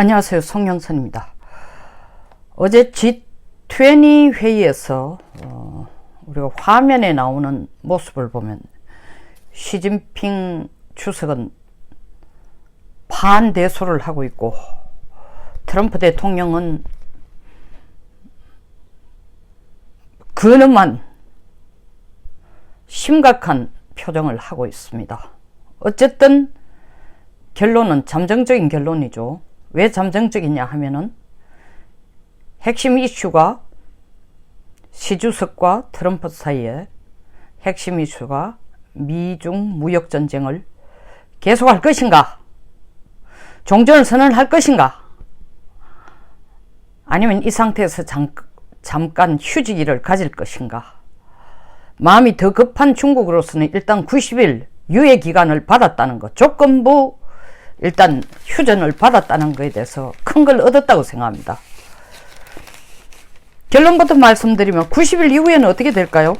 안녕하세요. 송영선입니다. 어제 G20 회의에서 어, 우리가 화면에 나오는 모습을 보면 시진핑 주석은 반대소를 하고 있고 트럼프 대통령은 근엄한 심각한 표정을 하고 있습니다. 어쨌든 결론은 잠정적인 결론이죠. 왜 잠정적이냐 하면은 핵심 이슈가 시주석과 트럼프 사이에 핵심 이슈가 미중 무역 전쟁을 계속할 것인가? 종전을 선언할 것인가? 아니면 이 상태에서 잠, 잠깐 휴지기를 가질 것인가? 마음이 더 급한 중국으로서는 일단 90일 유예 기간을 받았다는 것, 조건부 일단 휴전을 받았다는 것에 대해서 큰 걸 얻었다고 생각합니다. 결론부터 말씀드리면 90일 이후에는 어떻게 될까요?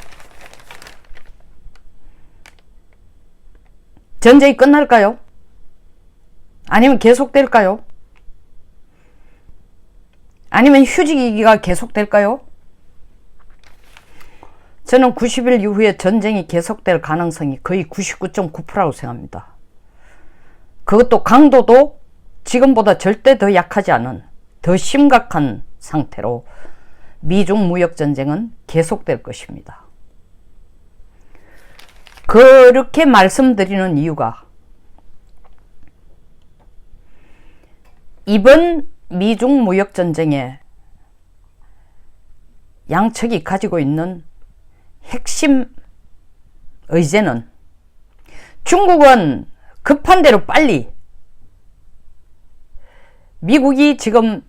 전쟁이 끝날까요? 아니면 계속될까요? 아니면 휴지기가 계속될까요? 저는 90일 이후에 전쟁이 계속될 가능성이 거의 99.9%라고 생각합니다. 그것도 강도도 지금보다 절대 더 약하지 않은 더 심각한 상태로 미중 무역 전쟁은 계속될 것입니다. 그렇게 말씀드리는 이유가 이번 미중 무역 전쟁에 양측이 가지고 있는 핵심 의제는 중국은 급한 대로 빨리 미국이 지금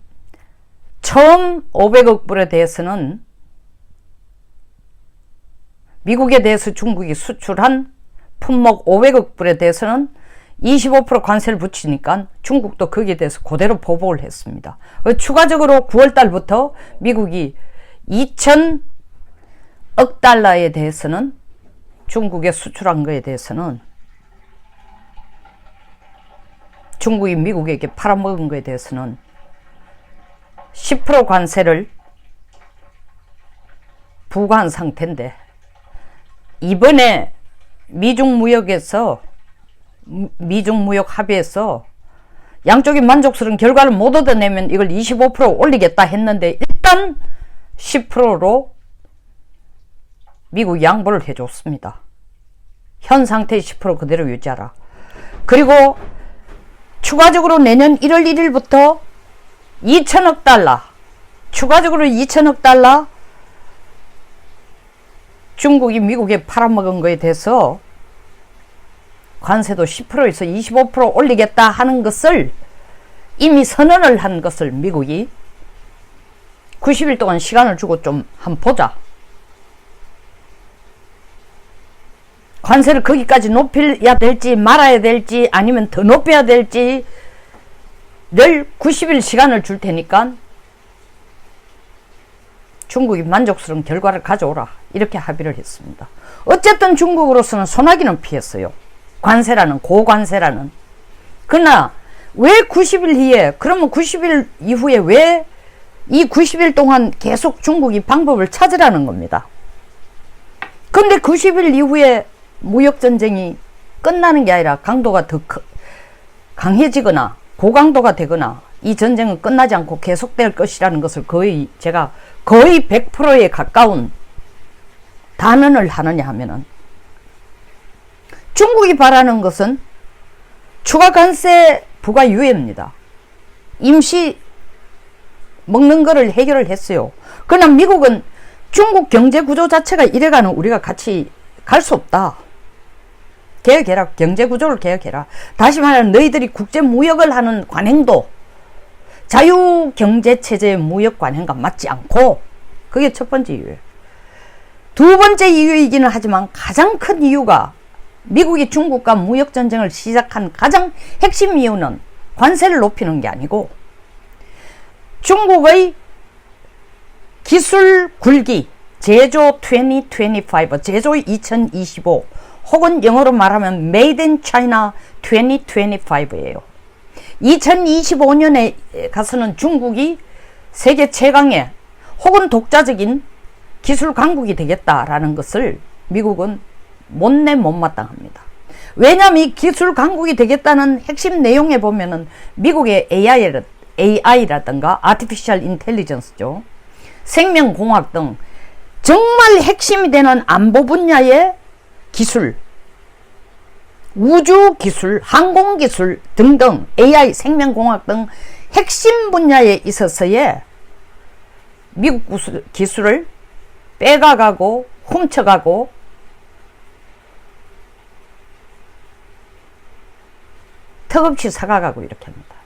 처음 500억 불에 대해서는 미국에 대해서 중국이 수출한 품목 500억 불에 대해서는 25% 관세를 붙이니까 중국도 거기에 대해서 그대로 보복을 했습니다. 추가적으로 9월 달부터 미국이 2천억 달러에 대해서는 중국에 수출한 거에 대해서는 중국이 미국에게 팔아먹은 것에 대해서는 10% 관세를 부과한 상태인데 이번에 미중 무역에서 미중 무역 합의에서 양쪽이 만족스러운 결과를 못 얻어내면 이걸 25% 올리겠다 했는데 일단 10%로 미국 양보를 해줬습니다. 현 상태 10% 그대로 유지하라. 그리고 추가적으로 내년 1월 1일부터 2천억 달러, 추가적으로 2천억 달러 중국이 미국에 팔아먹은 거에 대해서 관세도 10%에서 25% 올리겠다 하는 것을 이미 선언을 한 것을 미국이 90일 동안 시간을 주고 좀 한번 보자. 관세를 거기까지 높여야 될지 말아야 될지 아니면 더 높여야 될지를 90일 시간을 줄 테니까 중국이 만족스러운 결과를 가져오라 이렇게 합의를 했습니다. 어쨌든 중국으로서는 소나기는 피했어요. 관세라는 고관세라는 그러나 왜 90일 후에 그러면 90일 이후에 왜 이 90일 동안 계속 중국이 방법을 찾으라는 겁니다. 근데 90일 이후에 무역 전쟁이 끝나는 게 아니라 강도가 더 강해지거나 고강도가 되거나 이 전쟁은 끝나지 않고 계속될 것이라는 것을 거의 제가 거의 100%에 가까운 단언을 하느냐 하면은 중국이 바라는 것은 추가 관세 부과 유예입니다. 임시 먹는 거를 해결을 했어요. 그러나 미국은 중국 경제 구조 자체가 이래가는 우리가 같이 갈 수 없다. 개혁해라. 경제 구조를 개혁해라. 다시 말하면 너희들이 국제 무역을 하는 관행도 자유 경제 체제의 무역 관행과 맞지 않고 그게 첫 번째 이유예요. 두 번째 이유이기는 하지만 가장 큰 이유가 미국이 중국과 무역 전쟁을 시작한 가장 핵심 이유는 관세를 높이는 게 아니고 중국의 기술 굴기 제조 2025 제조 2025 혹은 영어로 말하면 Made in China 2025예요. 2025년에 가서는 중국이 세계 최강의 혹은 독자적인 기술 강국이 되겠다라는 것을 미국은 못내 못마땅합니다. 왜냐하면 이 기술 강국이 되겠다는 핵심 내용에 보면은 미국의 AI, AI라든가 Artificial Intelligence죠. 생명공학 등 정말 핵심이 되는 안보 분야의 기술, 우주 기술, 항공 기술 등등 AI, 생명공학 등 핵심 분야에 있어서의 미국 기술을 빼가가고 훔쳐가고 턱없이 사가가고 이렇게 합니다.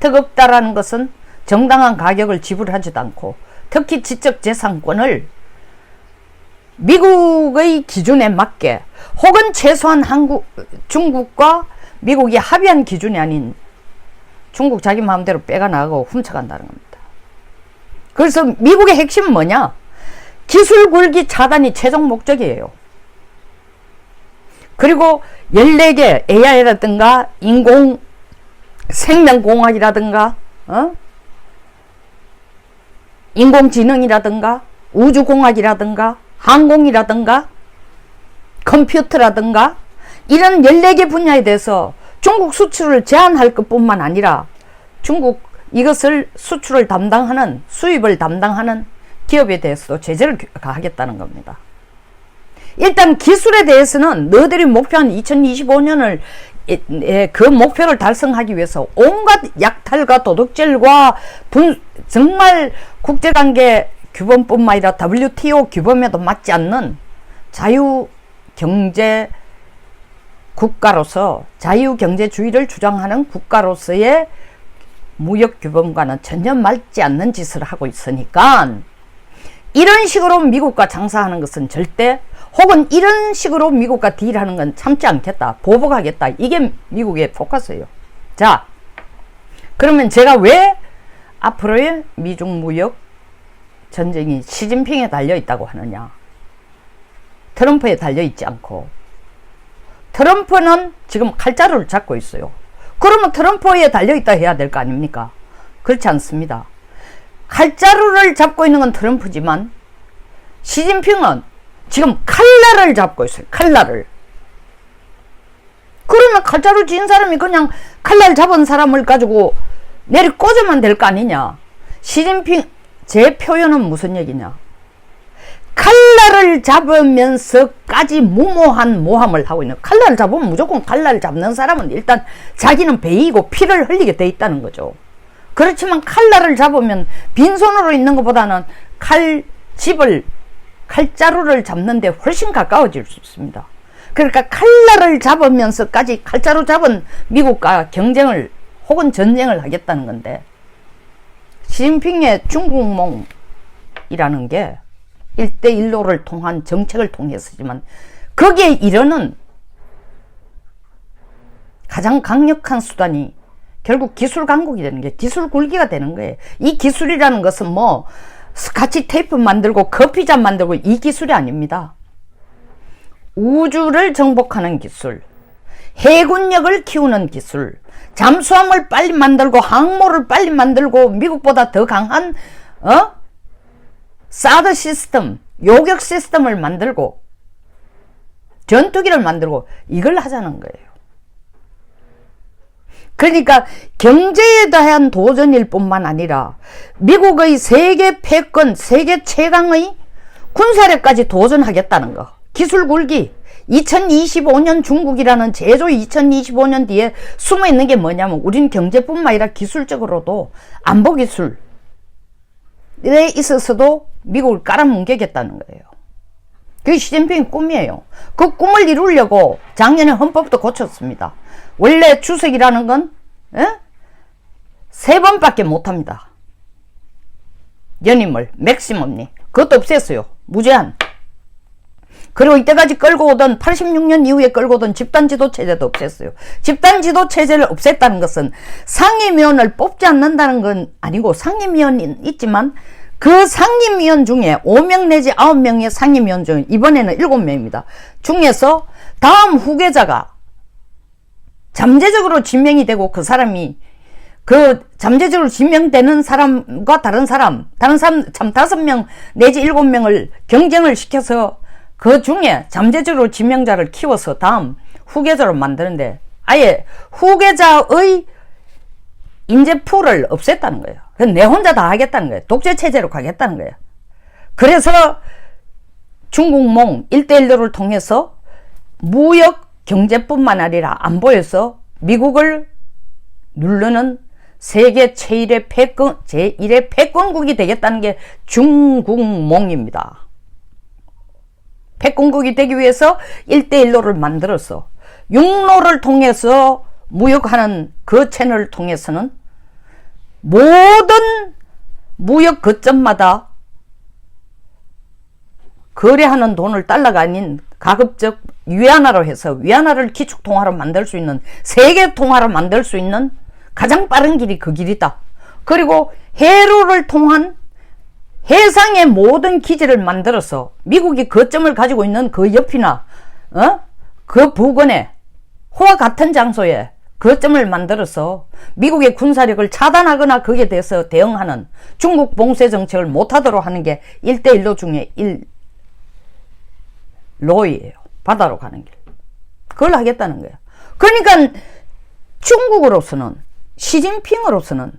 턱없다라는 것은 정당한 가격을 지불하지도 않고 특히 지적재산권을 미국의 기준에 맞게 혹은 최소한 한국, 중국과 미국이 합의한 기준이 아닌 중국 자기 마음대로 빼가 나가고 훔쳐간다는 겁니다. 그래서 미국의 핵심은 뭐냐? 기술 굴기 차단이 최종 목적이에요. 그리고 14개 AI라든가 인공 생명공학이라든가 어? 인공지능이라든가 우주공학이라든가 항공이라든가 컴퓨터라든가 이런 14개 분야에 대해서 중국 수출을 제한할 것뿐만 아니라 중국 이것을 수출을 담당하는 수입을 담당하는 기업에 대해서도 제재를 가하겠다는 겁니다. 일단 기술에 대해서는 너희들이 목표한 2025년을 그 목표를 달성하기 위해서 온갖 약탈과 도둑질과 분, 정말 국제관계 규범뿐만 아니라 WTO 규범에도 맞지 않는 자유 경제 국가로서 자유 경제주의를 주장하는 국가로서의 무역 규범과는 전혀 맞지 않는 짓을 하고 있으니까 이런 식으로 미국과 장사하는 것은 절대 혹은 이런 식으로 미국과 딜하는 건 참지 않겠다. 보복하겠다. 이게 미국의 포커스예요. 자, 그러면 제가 왜 앞으로의 미중 무역 전쟁이 시진핑에 달려 있다고 하느냐? 트럼프에 달려 있지 않고 트럼프는 지금 칼자루를 잡고 있어요. 그러면 트럼프에 달려 있다 해야 될 거 아닙니까? 그렇지 않습니다. 칼자루를 잡고 있는 건 트럼프지만 시진핑은 지금 칼날을 잡고 있어요. 칼날을. 그러면 칼자루 쥔 사람이 그냥 칼날 잡은 사람을 가지고 내리 꽂으면 될 거 아니냐. 시진핑 제 표현은 무슨 얘기냐. 칼날을 잡으면서까지 무모한 모함을 하고 있는 칼날을 잡으면 무조건 칼날을 잡는 사람은 일단 자기는 베이고 피를 흘리게 돼 있다는 거죠. 그렇지만 칼날을 잡으면 빈손으로 있는 것보다는 칼집을 칼자루를 잡는데 훨씬 가까워질 수 있습니다. 그러니까 칼날을 잡으면서까지 칼자루 잡은 미국과 경쟁을 혹은 전쟁을 하겠다는 건데 시진핑의 중국몽이라는 게 1대1로를 통한 정책을 통해서지만 거기에 이르는 가장 강력한 수단이 결국 기술 강국이 되는 게 기술 굴기가 되는 거예요. 이 기술이라는 것은 뭐 스카치 테이프 만들고 커피잔 만들고 이 기술이 아닙니다. 우주를 정복하는 기술, 해군력을 키우는 기술, 잠수함을 빨리 만들고 항모를 빨리 만들고 미국보다 더 강한 어? 사드 시스템, 요격 시스템을 만들고 전투기를 만들고 이걸 하자는 거예요. 그러니까 경제에 대한 도전일 뿐만 아니라 미국의 세계 패권, 세계 최강의 군사력까지 도전하겠다는 거. 기술 굴기. 2025년 중국이라는 제조 2025년 뒤에 숨어 있는 게 뭐냐면 우린 경제뿐만 아니라 기술적으로도 안보 기술에 있어서도 미국을 깔아뭉개겠다는 거예요. 그게 시진핑의 꿈이에요. 그 꿈을 이루려고 작년에 헌법도 고쳤습니다. 원래 주석이라는 건, 에? 세 번밖에 못합니다. 연임을, 맥시멈니. 그것도 없앴어요. 무제한. 그리고 이때까지 끌고 오던 86년 이후에 끌고 오던 집단 지도 체제도 없앴어요. 집단 지도 체제를 없앴다는 것은 상임위원을 뽑지 않는다는 건 아니고 상임위원이 있지만 그 상임위원 중에 5명 내지 9명의 상임위원 중 이번에는 7명입니다. 중에서 다음 후계자가 잠재적으로 진명이 되고 그 사람이 그 잠재적으로 진명되는 사람과 다른 사람, 다른 사람 참 다섯 명 내지 일곱 명을 경쟁을 시켜서 그 중에 잠재적으로 진명자를 키워서 다음 후계자로 만드는데 아예 후계자의 인재풀을 없앴다는 거예요. 그내 혼자 다 하겠다는 거예요. 독재 체제로 가겠다는 거예요. 그래서 중국몽 1대1로를 통해서 무역 경제뿐만 아니라 안보에서 미국을 누르는 세계 제1의 패권, 제1의 패권국이 되겠다는 게 중국몽입니다. 패권국이 되기 위해서 1대1로를 만들어서 육로를 통해서 무역하는 그 채널을 통해서는 모든 무역 거점마다 거래하는 돈을 달러가 아닌 가급적 위안화로 해서 위안화를 기축통화로 만들 수 있는 세계 통화로 만들 수 있는 가장 빠른 길이 그 길이다. 그리고 해로를 통한 해상의 모든 기지를 만들어서 미국이 거점을 가지고 있는 그 옆이나 어? 그 부근에 호와 같은 장소에 거점을 만들어서 미국의 군사력을 차단하거나 거기에 대해서 대응하는 중국 봉쇄 정책을 못하도록 하는 게 1대1로 중에 1로이에요. 바다로 가는 길. 그걸 하겠다는 거예요. 그러니까 중국으로서는 시진핑으로서는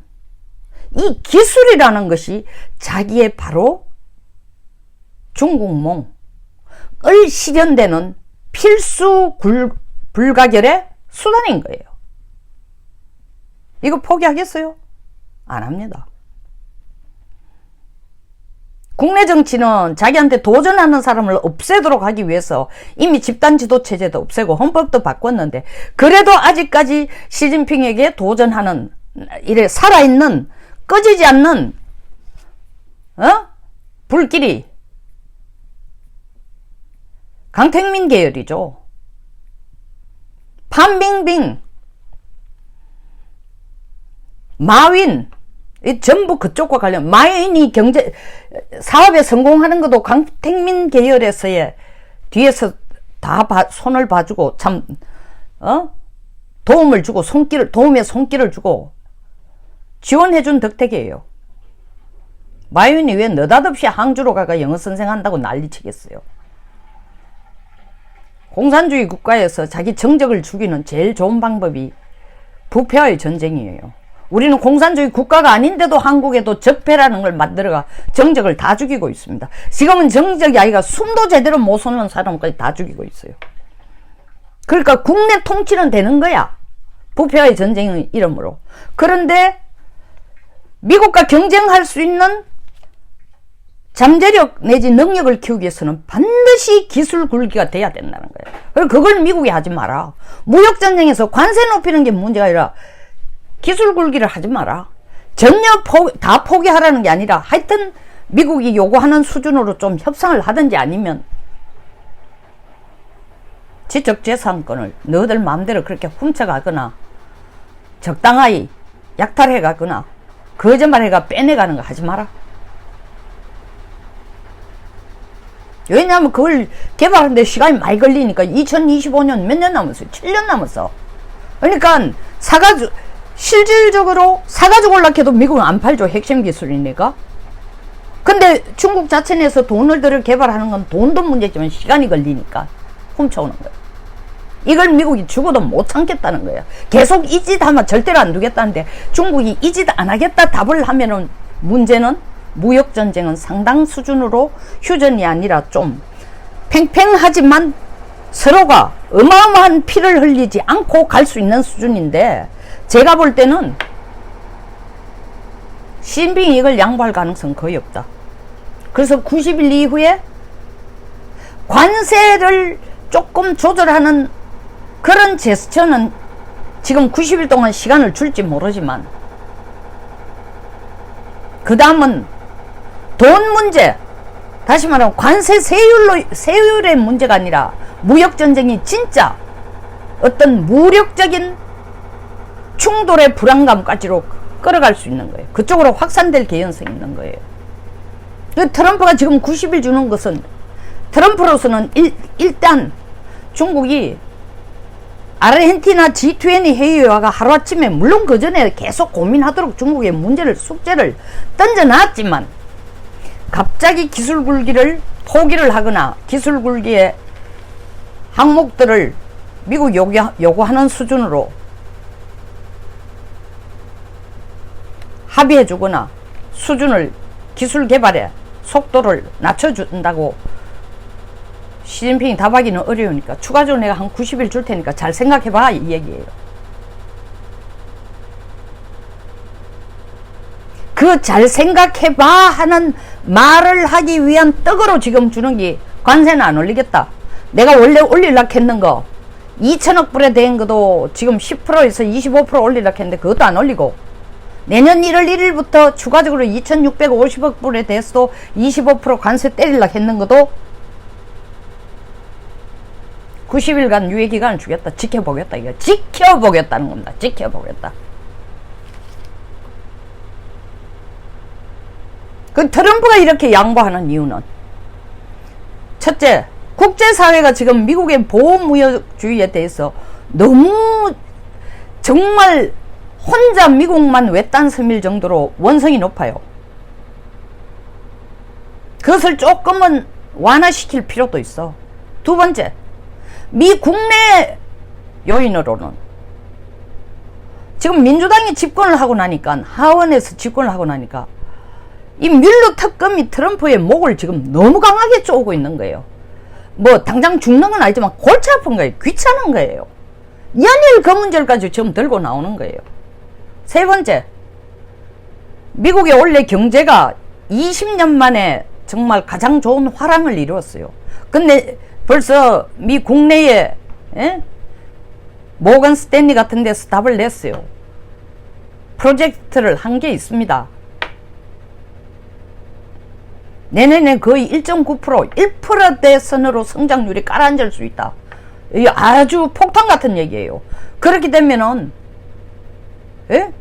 이 기술이라는 것이 자기의 바로 중국몽을 실현되는 필수 굴, 불가결의 수단인 거예요. 이거 포기하겠어요? 안 합니다. 국내 정치는 자기한테 도전하는 사람을 없애도록 하기 위해서 이미 집단 지도 체제도 없애고 헌법도 바꿨는데 그래도 아직까지 시진핑에게 도전하는 이래 살아있는 꺼지지 않는 어? 불길이 강택민 계열이죠. 판빙빙 마윈 이 전부 그쪽과 관련 마윈이 경제 사업에 성공하는 것도 강택민 계열에서의 뒤에서 다 봐, 손을 봐주고 참 어? 도움을 주고 손길을 도움의 손길을 주고 지원해준 덕택이에요. 마윈이 왜 느닷없이 항주로 가가 영어 선생 한다고 난리치겠어요. 공산주의 국가에서 자기 정적을 죽이는 제일 좋은 방법이 부패와의 전쟁이에요. 우리는 공산주의 국가가 아닌데도 한국에도 적폐라는 걸 만들어가 정적을 다 죽이고 있습니다. 지금은 정적이 아니라 숨도 제대로 못 쏘는 사람까지 다 죽이고 있어요. 그러니까 국내 통치는 되는 거야. 부패와의 전쟁의 이름으로. 그런데 미국과 경쟁할 수 있는 잠재력 내지 능력을 키우기 위해서는 반드시 기술 굴기가 돼야 된다는 거예요. 그리고 그걸 미국이 하지 마라. 무역전쟁에서 관세 높이는 게 문제가 아니라 기술 굴기를 하지 마라. 전혀 포, 다 포기하라는 게 아니라 하여튼 미국이 요구하는 수준으로 좀 협상을 하든지 아니면 지적재산권을 너희들 마음대로 그렇게 훔쳐가거나 적당하게 약탈해가거나 거짓말 해가 빼내가는 거 하지 마라. 왜냐하면 그걸 개발하는데 시간이 많이 걸리니까 2025년 몇 년 남았어요? 7년 남았어. 그러니까 사가지고 실질적으로 사가지고 올라해도 미국은 안 팔죠. 핵심 기술이니까. 근데 중국 자체 내에서 돈을 들여 개발하는 건 돈도 문제지만 시간이 걸리니까 훔쳐오는 거예요. 이걸 미국이 죽어도 못 참겠다는 거예요. 계속 이 짓 하면 절대로 안 두겠다는데 중국이 이 짓 안 하겠다 답을 하면은 문제는 무역 전쟁은 상당 수준으로 휴전이 아니라 좀 팽팽하지만 서로가 어마어마한 피를 흘리지 않고 갈 수 있는 수준인데 제가 볼 때는 신빙이 이걸 양보할 가능성 거의 없다. 그래서 90일 이후에 관세를 조금 조절하는 그런 제스처는 지금 90일 동안 시간을 줄지 모르지만 그 다음은 돈 문제 다시 말하면 관세 세율로 세율의 문제가 아니라 무역 전쟁이 진짜 어떤 무력적인 충돌의 불안감까지로 끌어갈 수 있는 거예요. 그쪽으로 확산될 개연성이 있는 거예요. 그 트럼프가 지금 90일 주는 것은 트럼프로서는 일, 일단 중국이 아르헨티나 G20 회의가 하루아침에 물론 그 전에 계속 고민하도록 중국의 문제를 숙제를 던져놨지만 갑자기 기술 굴기를 포기를 하거나 기술 굴기의 항목들을 미국 요구, 요구하는 수준으로 합의해 주거나 수준을 기술 개발에 속도를 낮춰준다고 시진핑이 답하기는 어려우니까 추가적으로 내가 한 90일 줄 테니까 잘 생각해봐 이 얘기예요. 그 잘 생각해봐 하는 말을 하기 위한 떡으로 지금 주는 게 관세는 안 올리겠다. 내가 원래 올리려고 했는 거 2천억 불에 대한 것도 지금 10%에서 25% 올리려고 했는데 그것도 안 올리고 내년 1월 1일부터 추가적으로 2,650억 불에 대해서도 25% 관세 때리려고 했는 것도 90일간 유예 기간을 주겠다. 지켜보겠다. 이거 지켜보겠다는 겁니다. 지켜보겠다. 그 트럼프가 이렇게 양보하는 이유는 첫째, 국제사회가 지금 미국의 보호무역주의에 대해서 너무 정말 혼자 미국만 외딴 섬일 정도로 원성이 높아요. 그것을 조금은 완화시킬 필요도 있어. 두 번째, 미 국내 요인으로는 지금 민주당이 집권을 하고 나니까 하원에서 집권을 하고 나니까 이 밀로 특검이 트럼프의 목을 지금 너무 강하게 쪼고 있는 거예요. 뭐 당장 죽는 건 아니지만 골치 아픈 거예요. 귀찮은 거예요. 연일 그 문제까지 지금 들고 나오는 거예요. 세 번째, 미국의 원래 경제가 20년 만에 정말 가장 좋은 화랑을 이루었어요. 근데 벌써 미 국내에 예? 모건 스탠리 같은 데서 답을 냈어요. 프로젝트를 한 게 있습니다. 내년에 거의 1.9% 1%대 선으로 성장률이 깔아앉을 수 있다. 이 아주 폭탄 같은 얘기예요. 그렇게 되면은 예?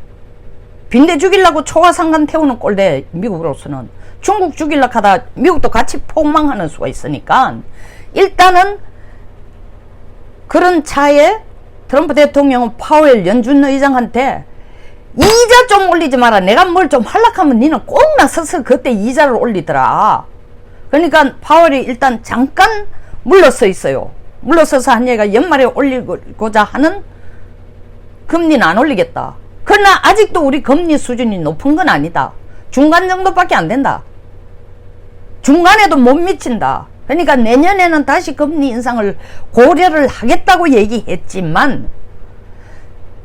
빈대 죽이려고 초과상간 태우는 꼴대 미국으로서는 중국 죽이려고 하다 미국도 같이 폭망하는 수가 있으니까 일단은 그런 차에 트럼프 대통령은 파웰 연준 의장한테 이자 좀 올리지 마라. 내가 뭘 좀 할락하면 니는 꼭 나서서 그때 이자를 올리더라. 그러니까 파월이 일단 잠깐 물러서 있어요. 물러서서 한 얘기가 연말에 올리고자 하는 금리는 안 올리겠다. 그러나 아직도 우리 금리 수준이 높은 건 아니다. 중간 정도밖에 안 된다. 중간에도 못 미친다. 그러니까 내년에는 다시 금리 인상을 고려를 하겠다고 얘기했지만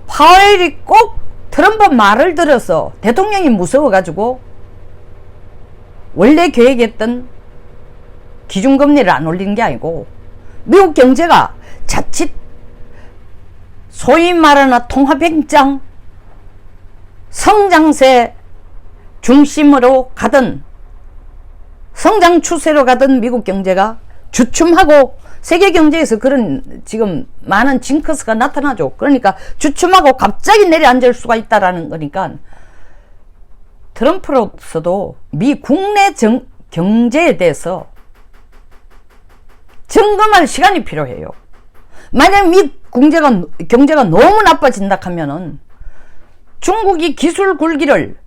파웰이 꼭 트럼프 말을 들어서 대통령이 무서워가지고 원래 계획했던 기준금리를 안 올리는 게 아니고 미국 경제가 자칫 소위 말하는 통화병장 성장세 중심으로 가던 성장 추세로 가던 미국 경제가 주춤하고 세계 경제에서 그런 지금 많은 징크스가 나타나죠. 그러니까 주춤하고 갑자기 내려앉을 수가 있다라는 거니까 트럼프로서도 미 국내 정, 경제에 대해서 점검할 시간이 필요해요. 만약 미 경제가, 경제가 너무 나빠진다 하면은 중국이 기술 굴기를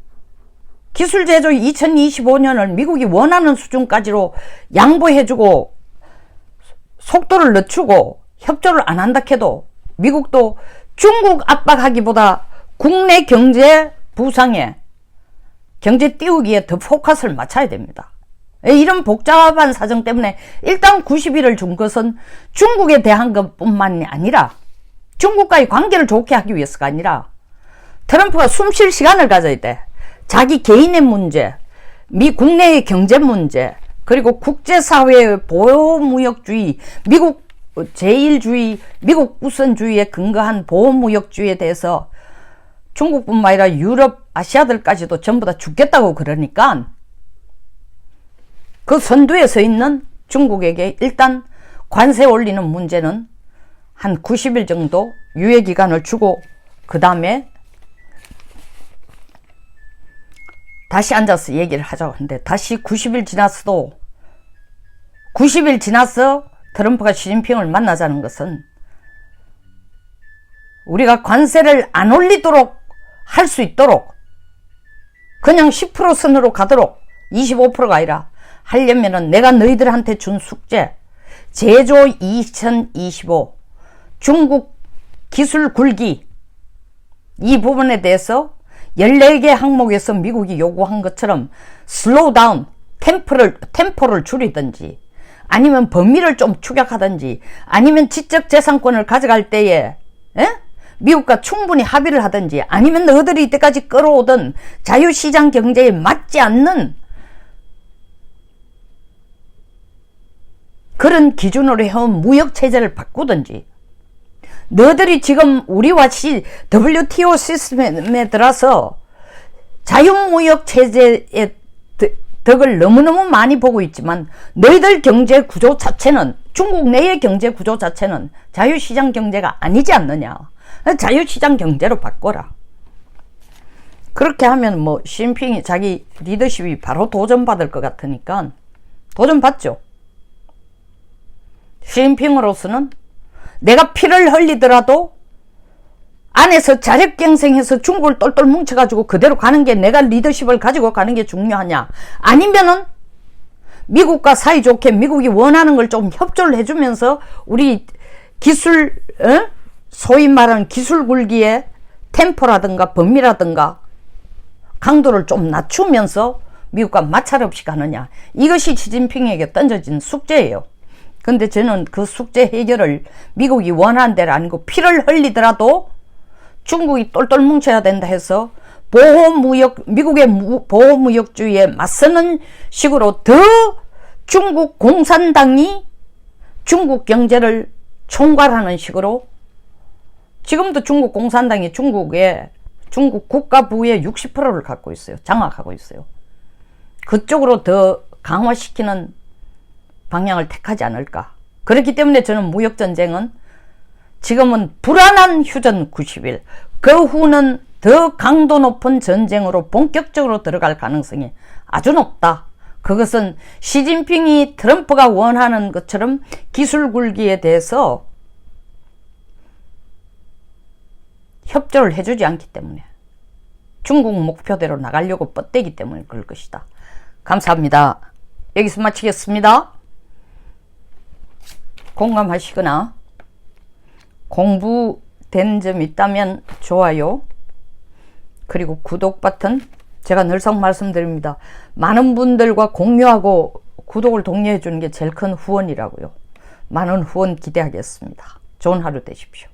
기술 제조 2025년을 미국이 원하는 수준까지로 양보해주고 속도를 늦추고 협조를 안 한다 해도 미국도 중국 압박하기보다 국내 경제 부상에 경제 띄우기에 더 포커스를 맞춰야 됩니다. 이런 복잡한 사정 때문에 일단 90일을 준 것은 중국에 대한 것뿐만이 아니라 중국과의 관계를 좋게 하기 위해서가 아니라 트럼프가 숨 쉴 시간을 가져야 돼. 자기 개인의 문제, 미 국내의 경제 문제, 그리고 국제사회의 보호무역주의, 미국 제일주의, 미국 우선주의에 근거한 보호무역주의에 대해서 중국뿐만 아니라 유럽, 아시아들까지도 전부 다 죽겠다고 그러니까 그 선두에 서 있는 중국에게 일단 관세 올리는 문제는 한 90일 정도 유예 기간을 주고 그 다음에 다시 앉아서 얘기를 하자고 하는데 다시 90일 지났어도 90일 지나서 트럼프가 시진핑을 만나자는 것은 우리가 관세를 안 올리도록 할 수 있도록 그냥 10% 선으로 가도록 25%가 아니라 하려면은 내가 너희들한테 준 숙제 제조 2025 중국 기술 굴기 이 부분에 대해서 14개 항목에서 미국이 요구한 것처럼 슬로우 다운 템포를 템포를 줄이든지 아니면 범위를 좀 축약하든지 아니면 지적 재산권을 가져갈 때에 에? 미국과 충분히 합의를 하든지 아니면 너희들이 이때까지 끌어오던 자유시장 경제에 맞지 않는 그런 기준으로 해온 무역 체제를 바꾸든지 너희들이 지금 우리와 시, WTO 시스템에 들어서 자유무역 체제의 득- 덕을 너무너무 많이 보고 있지만 너희들 경제 구조 자체는 중국 내의 경제 구조 자체는 자유시장 경제가 아니지 않느냐. 자유시장 경제로 바꿔라. 그렇게 하면 뭐 시진핑이 자기 리더십이 바로 도전받을 것 같으니까 도전받죠. 시진핑으로서는 내가 피를 흘리더라도 안에서 자력갱생해서 중국을 똘똘 뭉쳐가지고 그대로 가는 게 내가 리더십을 가지고 가는 게 중요하냐 아니면은 미국과 사이좋게 미국이 원하는 걸 좀 협조를 해주면서 우리 기술 어? 소위 말하는 기술 굴기의 템포라든가 범위라든가 강도를 좀 낮추면서 미국과 마찰 없이 가느냐 이것이 시진핑에게 던져진 숙제예요. 근데 저는 그 숙제 해결을 미국이 원하는 대로 아니고 피를 흘리더라도 중국이 똘똘 뭉쳐야 된다 해서 보호무역, 미국의 무- 보호무역주의에 맞서는 식으로 더 중국 공산당이 중국 경제를 총괄하는 식으로 지금도 중국 공산당이 중국의 중국 국가부의 60%를 갖고 있어요. 장악하고 있어요. 그쪽으로 더 강화시키는 방향을 택하지 않을까. 그렇기 때문에 저는 무역전쟁은 지금은 불안한 휴전 90일, 그 후는 더 강도 높은 전쟁으로 본격적으로 들어갈 가능성이 아주 높다. 그것은 시진핑이 트럼프가 원하는 것처럼 기술 굴기에 대해서 협조를 해주지 않기 때문에 중국 목표대로 나가려고 뻗대기 때문에 그럴 것이다. 감사합니다. 여기서 마치겠습니다. 공감하시거나 공부된 점 있다면 좋아요. 그리고 구독 버튼 제가 늘상 말씀드립니다. 많은 분들과 공유하고 구독을 독려해 주는 게 제일 큰 후원이라고요. 많은 후원 기대하겠습니다. 좋은 하루 되십시오.